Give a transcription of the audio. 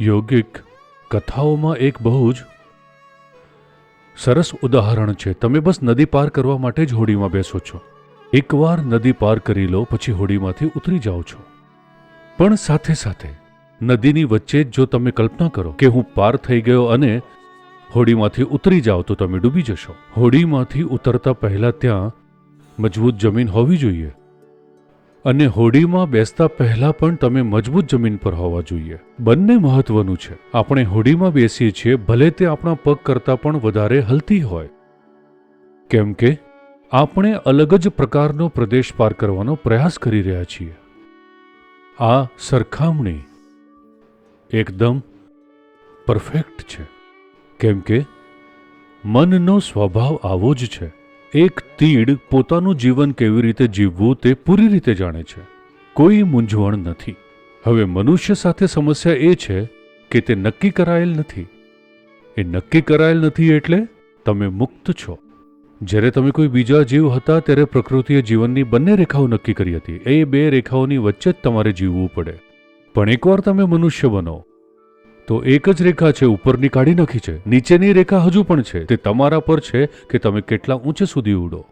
યોગિક કથાઓમાં એક બહુ જ સરસ ઉદાહરણ છે. તમે બસ નદી પાર કરવા માટે જ હોડીમાં બેસો છો. એકવાર નદી પાર કરી લો, પછી હોડીમાંથી ઉતરી જાઓ છો. પણ સાથે સાથે નદીની વચ્ચે જ જો તમે કલ્પના કરો કે હું પાર થઈ ગયો અને હોડીમાંથી ઉતરી જાઓ, તો તમે ડૂબી જશો. હોડીમાંથી ઉતરતા પહેલા ત્યાં મજબૂત જમીન હોવી જોઈએ. અને હોડીમાં બેસતા પહેલા પણ તમે મજબૂત જમીન પર હોવા જોઈએ. બંને મહત્વનું છે. આપણે હોડીમાં બેસીએ છીએ, ભલે તે આપણા પગ કરતાં પણ વધારે હલતી હોય. કેમ કે, આપણે અલગ જ પ્રકારનો પ્રદેશ પાર કરવાનો પ્રયાસ કરી રહ્યા છીએ. આ સરખામણી એકદમ પરફેક્ટ છે. કેમ કે, મનનો સ્વભાવ આવો જ છે. એક તીડ પોતાનું જીવન કેવી રીતે જીવવું તે પૂરી રીતે જાણે છે. કોઈ મૂંઝવણ નથી. હવે મનુષ્ય સાથે સમસ્યા એ છે કે તે નક્કી કરાયેલ નથી. એ નક્કી કરાયેલ નથી એટલે તમે મુક્ત છો. જ્યારે તમે કોઈ બીજા જીવ હતા ત્યારે પ્રકૃતિએ જીવનની બંને રેખાઓ નક્કી કરી હતી. એ બે રેખાઓની વચ્ચે જ તમારે જીવવું પડે. પણ એકવાર તમે મનુષ્ય બનો તો એક જ રેખા છે ઉપરની કાઢી નાખી છે. નીચેની રેખા હજુ પણ છે. તે તમારા પર છે કે તમે કેટલા ઊંચે સુધી ઉડો.